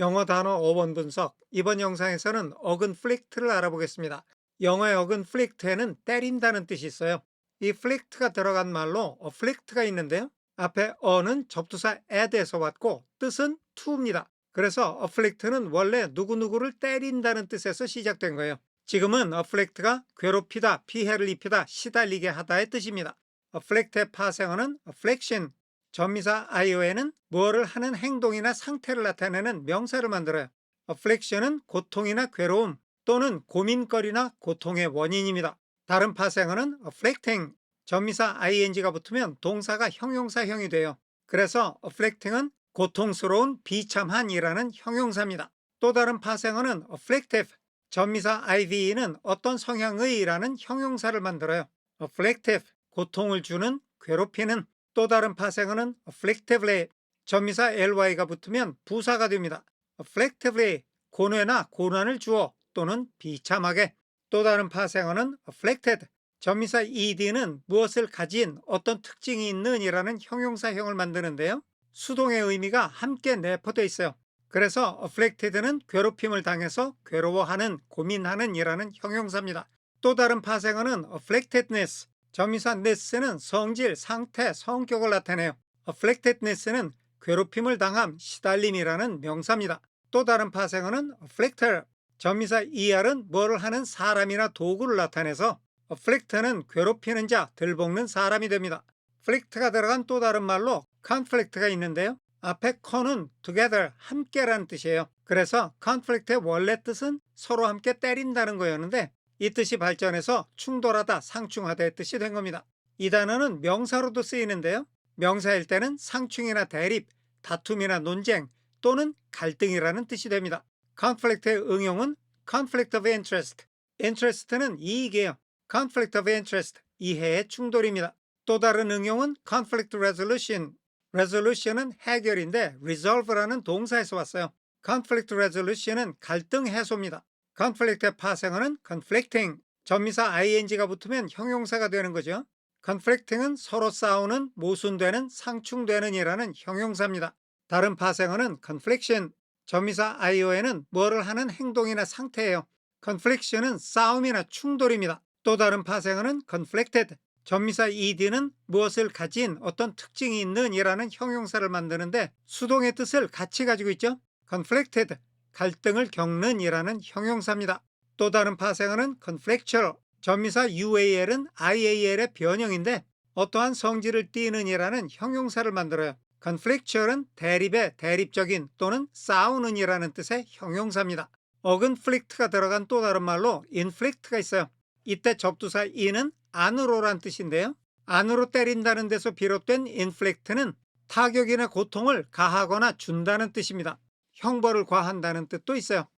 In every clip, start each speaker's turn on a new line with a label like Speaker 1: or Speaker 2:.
Speaker 1: 영어 단어 5번 분석. 이번 영상에서는 어근 플릭트를 알아보겠습니다. 영어의 어근 플릭트에는 때린다는 뜻이 있어요. 이 플릭트가 들어간 말로 어플릭트가 있는데요. 앞에 어는 접두사 at에서 왔고 뜻은 to입니다. 그래서 어플릭트는 원래 누구누구를 때린다는 뜻에서 시작된 거예요. 지금은 어플릭트가 괴롭히다, 피해를 입히다, 시달리게 하다의 뜻입니다. 어플릭트의 파생어는 affliction, 전미사 io에는 무엇을 하는 행동이나 상태를 나타내는 명사를 만들어요. affliction은 고통이나 괴로움 또는 고민거리나 고통의 원인입니다. 다른 파생어는 afflicting, 전미사 ing가 붙으면 동사가 형용사형이 돼요. 그래서 afflicting은 고통스러운 비참한이라는 형용사입니다. 또 다른 파생어는 afflictive, 전미사 ive는 어떤 성향의라는 형용사를 만들어요. afflictive, 고통을 주는, 괴롭히는 또 다른 파생어는 afflictively, 전미사 ly가 붙으면 부사가 됩니다. afflictively, 고뇌나 고난을 주어 또는 비참하게. 또 다른 파생어는 afflicted, 전미사 ed는 무엇을 가진 어떤 특징이 있는 이라는 형용사형을 만드는데요. 수동의 의미가 함께 내포되어 있어요. 그래서 afflicted는 괴롭힘을 당해서 괴로워하는, 고민하는 이라는 형용사입니다. 또 다른 파생어는 afflictedness, ness는 성질, 상태, 성격을 나타내요. afflictedness는 괴롭힘을 당함, 시달림이라는 명사입니다. 또 다른 파생어는 afflictor, 점이사 er은 뭐를 하는 사람이나 도구를 나타내서 afflict는 괴롭히는 자, 들볶는 사람이 됩니다. afflict가 들어간 또 다른 말로 conflict가 있는데요. 앞에 con은 together, 함께라는 뜻이에요. 그래서 conflict의 원래 뜻은 서로 함께 때린다는 거였는데 이 뜻이 발전해서 충돌하다, 상충하다의 뜻이 된 겁니다. 이 단어는 명사로도 쓰이는데요. 명사일 때는 상충이나 대립, 다툼이나 논쟁 또는 갈등이라는 뜻이 됩니다. conflict의 응용은 conflict of interest, interest는 이익이에요. conflict of interest, 이해의 충돌입니다. 또 다른 응용은 conflict resolution, resolution은 해결인데 resolve라는 동사에서 왔어요. conflict resolution은 갈등 해소입니다. Conflict의 파생어는 conflicting, 전미사 ing가 붙으면 형용사가 되는 거죠. conflicting은 서로 싸우는, 모순되는, 상충되는 이라는 형용사입니다. 다른 파생어는 confliction, 전미사 io에는 뭐를 하는 행동이나 상태예요. confliction은 싸움이나 충돌입니다. 또 다른 파생어는 conflicted, 전미사 ed는 무엇을 가진 어떤 특징이 있는 이라는 형용사를 만드는데 수동의 뜻을 같이 가지고 있죠. conflicted, 갈등을 겪는 이라는 형용사입니다. 또 다른 파생어는 conflictual, 전미사 ual은 ial의 변형인데 어떠한 성질을 띠는 이라는 형용사를 만들어요. conflictual은 대립의 대립적인 또는 싸우는 이라는 뜻의 형용사입니다. 어근 플릭트가 들어간 또 다른 말로 inflict가 있어요. 이때 접두사 in은 안으로란 뜻인데요. 안으로 때린다는 데서 비롯된 inflict는 타격이나 고통을 가하거나 준다는 뜻입니다. 형벌을 과한다는 뜻도 있어요.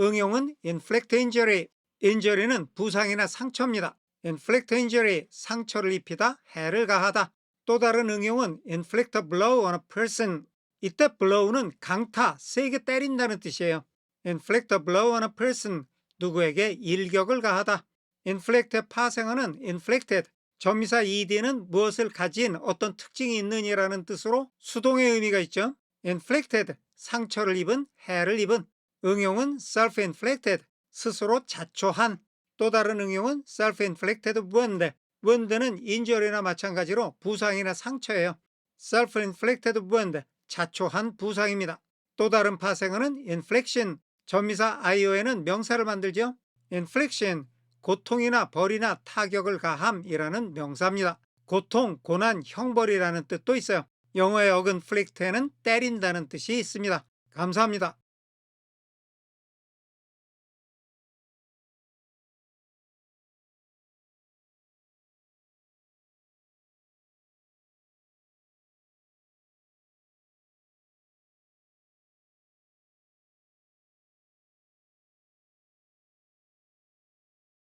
Speaker 1: 응용은 inflict injury, injury는 부상이나 상처입니다. inflict injury, 상처를 입히다, 해를 가하다. 또 다른 응용은 inflict a blow on a person, 이때 blow는 강타, 세게 때린다는 뜻이에요. inflict a blow on a person, 누구에게 일격을 가하다. inflict의 파생어는 inflicted, 전미사 ed는 무엇을 가진 어떤 특징이 있느니라는 뜻으로 수동의 의미가 있죠. Inflicted, 상처를 입은, 해를 입은. 응용은 self-inflicted, 스스로 자초한. 또 다른 응용은 self-inflicted wound. wound는 인절이나 마찬가지로 부상이나 상처예요. self-inflicted wound, 자초한 부상입니다. 또 다른 파생어는 infliction, 전미사 io에는 명사를 만들죠. infliction, 고통이나 벌이나 타격을 가함이라는 명사입니다. 고통, 고난, 형벌이라는 뜻도 있어요. 영어의 어근 플릭트에는 때린다는 뜻이 있습니다. 감사합니다.